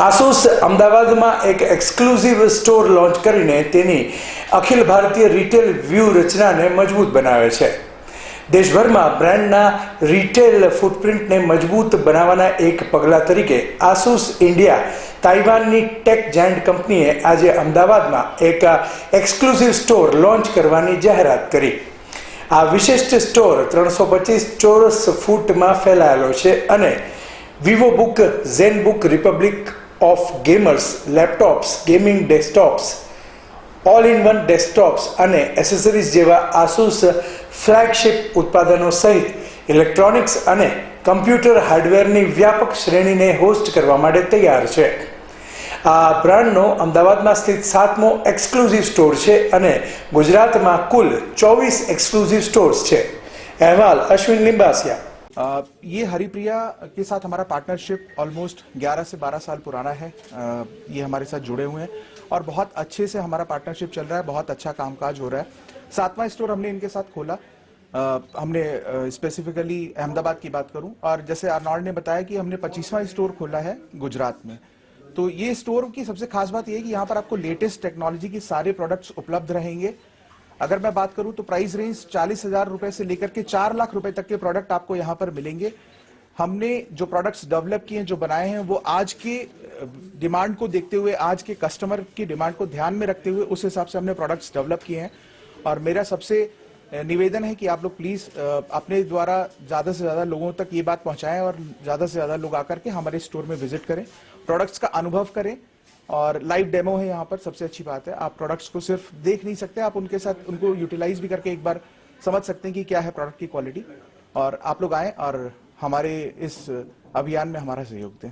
Asus અમદાવાદમાં એક exclusive store launch કરીને તેની અખિલ ભારતીય રિટેલ વ્યૂ રચનાને મજબૂત બનાવે છે. દેશભરમાં બ્રાન્ડના રિટેલ ફૂટપ્રિન્ટને મજબૂત બનાવવાના એક પગલાં તરીકે આસુસ ઇન્ડિયા તાઇવાનની ટેક જાયન્ટ કંપનીએ આજે અમદાવાદમાં એક એક્સક્લુઝિવ સ્ટોર લોન્ચ કરવાની જાહેરાત કરી. આ વિશિષ્ટ સ્ટોર ત્રણસો પચીસ ચોરસ ફૂટમાં ફેલાયેલો છે અને Vivo book Zen book Republic of Gamers laptops gaming desktops all in one desktops અને એસેસરીઝ જેવા આસુસ ફ્લેગશિપ ઉત્પાદનો સહિત ઇલેક્ટ્રોનિક્સ અને કમ્પ્યુટર હાર્ડવેરની વ્યાપક શ્રેણીને હોસ્ટ કરવા માટે તૈયાર છે. આ બ્રાન્ડનો અમદાવાદમાં સ્થિત સાતમો એક્સક્લુઝિવ સ્ટોર છે અને ગુજરાતમાં કુલ ચોવીસ એક્સક્લુઝિવ સ્ટોર્સ છે. અહેવાલ અશ્વિન લિંબાસિયા. ये हरिप्रिया के साथ हमारा पार्टनरशिप ऑलमोस्ट 11 से 12 साल पुराना है। अ, ये हमारे साथ जुड़े हुए हैं और बहुत अच्छे से हमारा पार्टनरशिप चल रहा है बहुत अच्छा कामकाज हो रहा है। सातवां स्टोर हमने इनके साथ खोला। अ, हमने स्पेसिफिकली अहमदाबाद की बात करूँ। और जैसे आर्नॉल्ड ने बताया कि हमने पच्चीसवां स्टोर खोला है गुजरात में। तो ये स्टोर की सबसे खास बात यह है कि यहाँ पर आपको लेटेस्ट टेक्नोलॉजी के सारे प्रोडक्ट्स उपलब्ध रहेंगे। अगर मैं बात करूँ तो प्राइस रेंज चालीस हज़ार रुपए से लेकर के चार लाख रुपए तक के प्रोडक्ट आपको यहाँ पर मिलेंगे। हमने जो प्रोडक्ट्स डेवलप किए हैं जो बनाए हैं, वो आज के डिमांड को देखते हुए, आज के कस्टमर की डिमांड को ध्यान में रखते हुए उस हिसाब से हमने प्रोडक्ट्स डेवलप किए हैं। और मेरा सबसे निवेदन है कि आप लोग प्लीज़ अपने द्वारा ज़्यादा से ज़्यादा लोगों तक ये बात पहुंचाएँ और ज़्यादा से ज़्यादा लोग आकर के हमारे स्टोर में विज़िट करें प्रोडक्ट्स का अनुभव करें। और लाइव डेमो है यहाँ पर, सबसे अच्छी बात है। आप प्रोडक्ट्स को सिर्फ़ देख नहीं सकते, आप उनके साथ, उनको यूटिलाइज भी करके एक बार समझ सकते हैं कि क्या है प्रोडक्ट की क्वालिटी और आप लोग आए और हमारे इस अभियान में हमारा सहयोग दें।